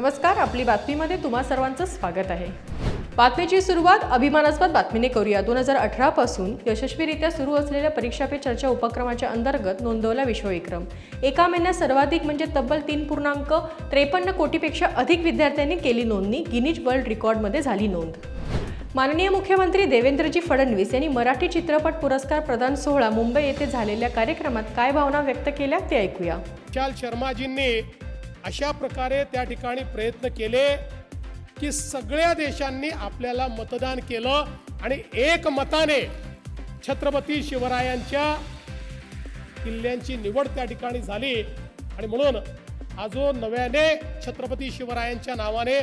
नमस्कार आपली बातमीमध्ये तुम्हा सर्वांचं स्वागत आहे. बातमीची सुरुवात अभिमानास्पद बातमीने करूया. दोन हजार अठरापासून यशस्वीरित्या सुरू असलेल्या परीक्षा पे चर्चा उपक्रमाच्या अंतर्गत नोंदवला विश्वविक्रम एका महिन्यात सर्वाधिक म्हणजे तब्बल तीन पूर्णांक त्रेपन्न कोटीपेक्षा अधिक विद्यार्थ्यांनी केली नोंदणी. गिनीज वर्ल्ड रेकॉर्डमध्ये झाली नोंद. माननीय मुख्यमंत्री देवेंद्रजी फडणवीस यांनी मराठी चित्रपट पुरस्कार प्रदान सोहळा मुंबई येथे झालेल्या कार्यक्रमात काय भावना व्यक्त केल्या ते ऐकूया. शर्माजींनी अशा प्रकारे त्या ठिकाणी प्रयत्न केले की सगळ्या देशांनी आपल्याला मतदान केलं आणि एक मताने छत्रपती शिवरायांच्या किल्ल्यांची निवड त्या ठिकाणी झाली. आणि म्हणून हा जो नव्याने छत्रपती शिवरायांच्या नावाने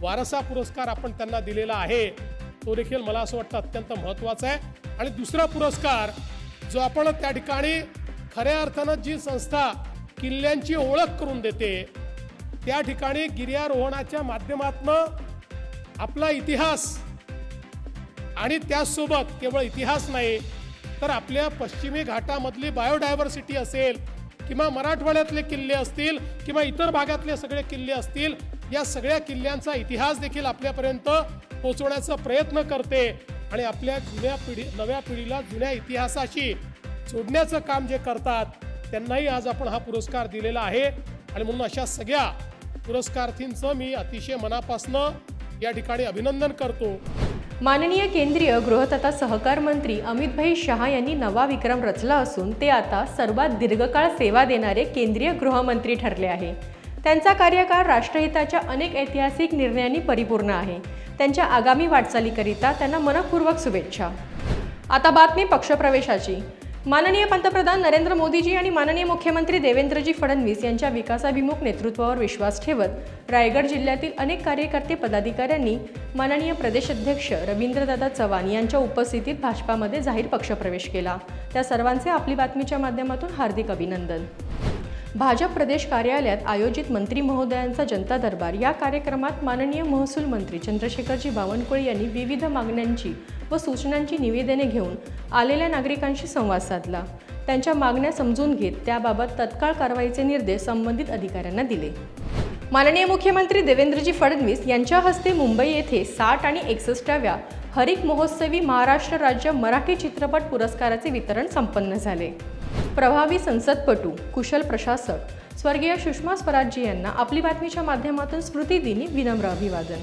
वारसा पुरस्कार आपण त्यांना दिलेला आहे तो देखील मला असं वाटतं अत्यंत महत्त्वाचा आहे. आणि दुसरा पुरस्कार जो आपण त्या ठिकाणी खऱ्या अर्थानं जी संस्था किल्ल्यांची ओळख करून देते त्या ठिकाणी गिर्यारोहणाच्या माध्यमातनं आपला इतिहास आणि त्याचसोबत केवळ इतिहास नाही तर आपल्या पश्चिमी घाटामधली बायोडायव्हर्सिटी असेल किंवा मराठवाड्यातले किल्ले असतील किंवा इतर भागातले सगळे किल्ले असतील या सगळ्या किल्ल्यांचा इतिहास देखील आपल्यापर्यंत पोचवण्याचा प्रयत्न करते आणि आपल्या जुन्या पिढी नव्या पिढीला जुन्या इतिहासाशी जोडण्याचं काम जे करतात त्यांनाही आज आपण हा पुरस्कार दिलेला आहे. आणि म्हणून अशा सगळ्या पुरस्कार्थींचं मी अतिशय मनापासनं या ठिकाणी अभिनंदन करतो. माननीय केंद्रीय गृह तथा सहकार मंत्री अमितभाई शहा यांनी नवा विक्रम रचला असून ते आता सर्वात दीर्घकाळ सेवा देणारे केंद्रीय गृहमंत्री ठरले आहे. त्यांचा कार्यकाळ राष्ट्रहिताच्या अनेक ऐतिहासिक निर्णयांनी परिपूर्ण आहे. त्यांच्या आगामी वाटचालीकरिता त्यांना मनपूर्वक शुभेच्छा. आता बातमी पक्षप्रवेशाची. माननीय पंतप्रधान नरेंद्र मोदीजी आणि माननीय मुख्यमंत्री देवेंद्रजी फडणवीस यांच्या विकासाभिमुख नेतृत्वावर विश्वास ठेवत रायगड जिल्ह्यातील अनेक कार्यकर्ते पदाधिकाऱ्यांनी माननीय प्रदेशाध्यक्ष रवींद्रदादा चव्हाण यांच्या उपस्थितीत भाजपामध्ये जाहीर पक्षप्रवेश केला. त्या सर्वांचे आपली बातमीच्या माध्यमातून हार्दिक अभिनंदन. भाजप प्रदेश कार्यालयात आयोजित मंत्री महोदयांचा जनता दरबार या कार्यक्रमात माननीय महसूल मंत्री चंद्रशेखरजी बावनकुळे यांनी विविध मागण्यांची व सूचनांची निवेदने घेऊन आलेल्या नागरिकांशी संवाद साधला. त्यांच्या मागण्या समजून घेत त्याबाबत तत्काळ कारवाईचे निर्देश संबंधित अधिकाऱ्यांना दिले. माननीय मुख्यमंत्री देवेंद्रजी फडणवीस यांच्या हस्ते मुंबई येथे साठ आणि एकसष्टाव्या हरिक महोत्सवी महाराष्ट्र राज्य मराठी चित्रपट पुरस्काराचे वितरण संपन्न झाले. प्रभावी संसदपटू कुशल प्रशासक स्वर्गीय सुषमा स्वराज्य यांना आपली बातमीच्या माध्यमातून स्मृतिदिनी विनम्र अभिवादन.